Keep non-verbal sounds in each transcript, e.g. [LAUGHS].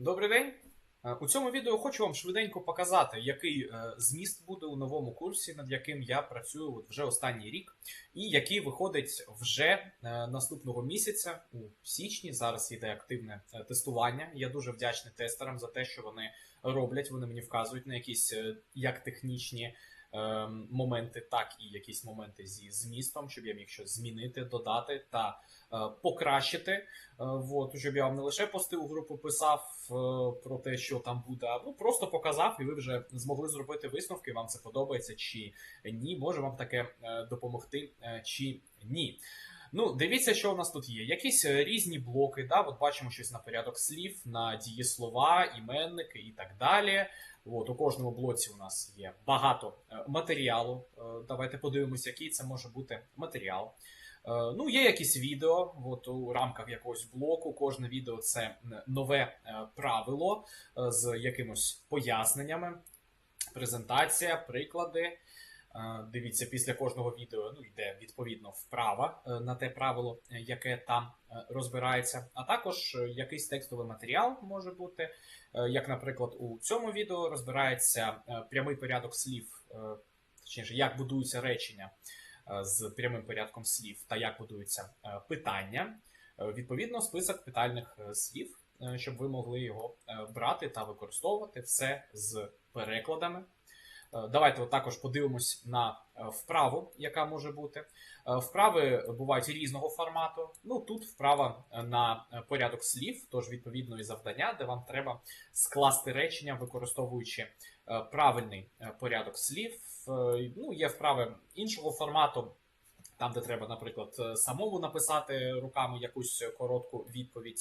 Добрий день. Е, У цьому відео хочу вам швиденько показати, який е, зміст буде у новому курсі, над яким я працюю вже останній рік, і який виходить вже е, наступного місяця у січні. Зараз йде активне тестування. Я дуже вдячний тестерам за те, що вони роблять. Вони мені вказують на якісь як технічні моменти, так і якісь моменти зі змістом, щоб я міг щось змінити, додати та е, покращити. От, щоб я вам не лише пости у групу писав е, про те, що там буде, а ну просто показав, і ви вже змогли зробити висновки. Вам це подобається чи ні? Може вам таке е, допомогти е, чи ні. Ну, дивіться, що у нас тут є. Якісь е, різні блоки. Да? От бачимо щось на порядок слів, на дієслова, іменники і так далі. От, у кожному блоці у нас є багато е, матеріалу. Е, Давайте подивимося, який це може бути матеріал. Ну, є якісь відео, от у рамках якогось блоку. Кожне відео це нове правило з якимось поясненнями, презентація, приклади. Дивіться, після кожного відео ну, йде відповідно вправа е, на те правило, е, яке там е, розбирається. А також якийсь текстовий матеріал може бути. Як, наприклад, у цьому відео розбирається прямий порядок слів, точніше, як будуються речення з прямим порядком слів та як будуються питання. Відповідно, список питальних слів, щоб ви могли його брати та використовувати все з перекладами. Е, Давайте також подивимось на е, вправу, яка може бути. Е, Вправи бувають різного формату. Ну тут вправа на порядок слів, тож відповідно і завдання, де вам треба скласти речення, використовуючи правильний порядок слів. Ну, є вправи іншого формату. Там, де треба, наприклад, е, самому написати руками якусь коротку відповідь,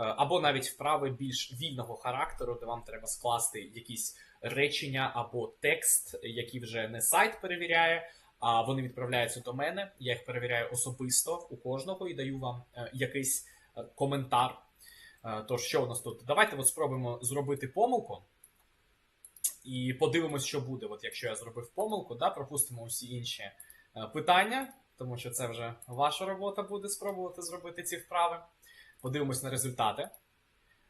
Е, або навіть вправи більш вільного характеру, де вам треба скласти якісь речення або текст, який вже не сайт перевіряє, а вони відправляються до мене. Я їх перевіряю особисто у кожного і даю вам е, якийсь коментар. Тож, що у нас тут? Давайте от спробуємо зробити помилку. І подивимось, що буде, от якщо я зробив помилку, да, пропустимо усі інші питання, тому що це вже ваша робота буде спробувати зробити ці вправи. Подивимось на результати.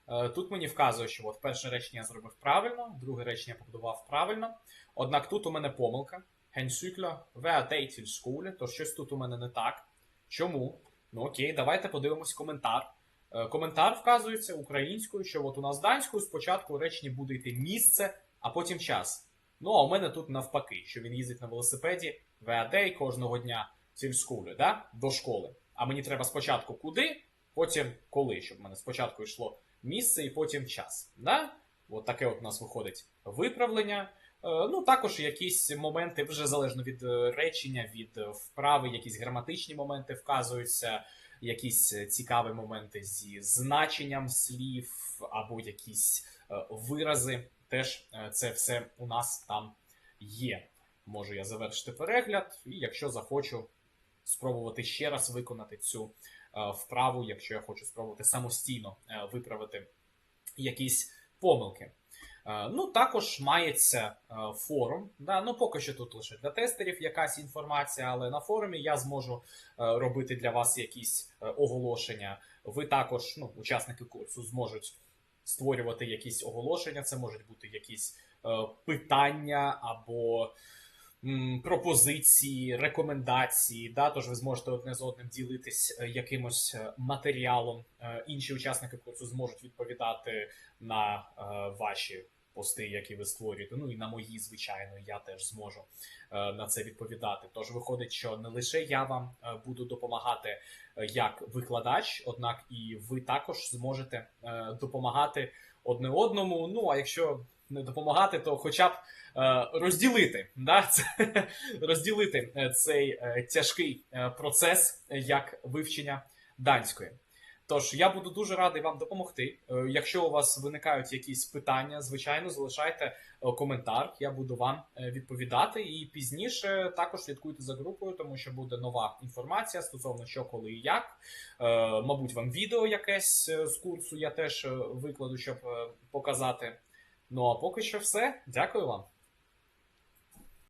Е, Тут мені вказує, що от перше речення я зробив правильно, друге речення я побудував правильно. Однак тут у мене помилка. Генсюкля веатейтіль скулі, то щось тут у мене не так. Чому? Ну окей, давайте подивимось коментар. Е, Коментар вказується українською, що от у нас данською спочатку у реченні буде йти місце, а потім час. Ну а у мене тут навпаки, що він їздить на велосипеді веадей кожного дня сільскулі, да? до школи. А мені треба спочатку куди, потім коли, щоб в мене спочатку йшло місце і потім час. Да? От таке от у нас виходить виправлення. Е, Ну, також якісь моменти, вже залежно від е, речення, від е, вправи, якісь граматичні моменти вказуються, якісь цікаві моменти зі значенням слів, або якісь вирази. Теж це все у нас там є. Можу я завершити перегляд, і якщо захочу спробувати ще раз виконати цю е, вправу, якщо я хочу спробувати самостійно е, виправити якісь помилки. Е, Ну, також мається форум. Да? Ну, поки що тут лише для тестерів якась інформація, але на форумі я зможу робити для вас якісь оголошення. Ви також, ну, учасники курсу, зможуть створювати якісь оголошення. Це можуть бути якісь питання або пропозиції, рекомендації. Да? Тож ви зможете одне з одним ділитись е, якимось е, матеріалом. Е, Інші учасники курсу зможуть відповідати на ваші пости, які ви створюєте. Ну і на мої, звичайно, я теж зможу на це відповідати. Тож виходить, що не лише я вам буду допомагати як викладач, однак і ви також зможете допомагати одне одному. Ну а якщо не допомагати, то хоча б е, розділити, да? [LAUGHS] розділити е, цей е, тяжкий процес як вивчення данської. Тож я буду дуже радий вам допомогти. Якщо у вас виникають якісь питання, звичайно, залишайте коментар. Я буду вам відповідати. І пізніше також слідкуйте за групою, тому що буде нова інформація стосовно що, коли і як. Мабуть, вам відео якесь з курсу я теж викладу, щоб показати. Ну а поки що все. Дякую вам.